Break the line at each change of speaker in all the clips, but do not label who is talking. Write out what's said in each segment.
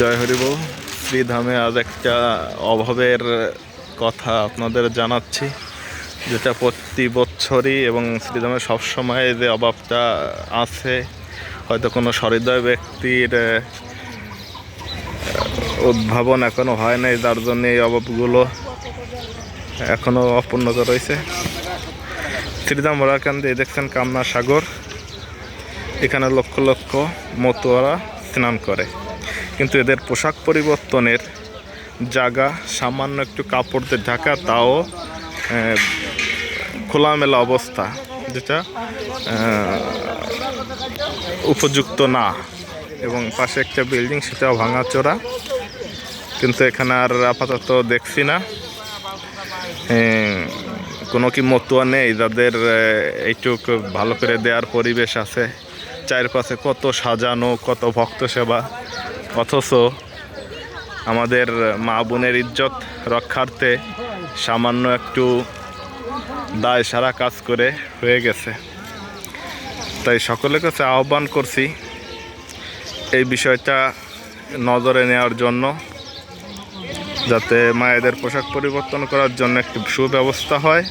জয় হরিবল শ্রীধামে আজ একটা অভাবের কথা আপনাদের জানাচ্ছি, যেটা প্রতি বছরই এবং শ্রীধামে সবসময় যে অভাবটা আছে, হয়তো কোনো সহৃদয় ব্যক্তির উদ্ভাবন এখনও হয় নাই যার জন্য এই অভাবগুলো এখনও অপূর্ণতা রয়েছে। শ্রীধাম ওরাকান্দি দেখছেন কামনা সাগর। এখানে লক্ষ লক্ষ মতুয়ারা স্নান করে। কিন্তু এদের পোশাক পরিবর্তনের জায়গা সামান্য একটু কাপড় দিয়ে ঢাকা, তাও খোলামেলা অবস্থা, যেটা উপযুক্ত না। এবং পাশে একটা বিল্ডিং, সেটাও ভাঙাচোরা। কিন্তু এখানে আর আপাতত দেখছি না। কোনো কি মতুয়া নেই। যাদের এইটুক ভালো করে দেওয়ার পরিবেশ আছে। চারপাশে কত সাজানো, কত ভক্ত সেবা। অথচ আমাদের মা বোনের ইজ্জত রক্ষার্থে সামান্য একটু দায় সারা কাজ করে হয়ে গেছে। তাই সকলের কাছে আহ্বান করছি এই বিষয়টা নজরে নেওয়ার জন্য, যাতে মায়েদের পোশাক পরিবর্তন করার জন্য একটি সুব্যবস্থা হয়।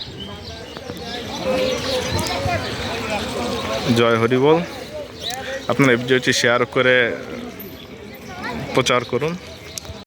জয় হরিবল আপনার এই ভিডিওটি শেয়ার করে প্রচার করুন।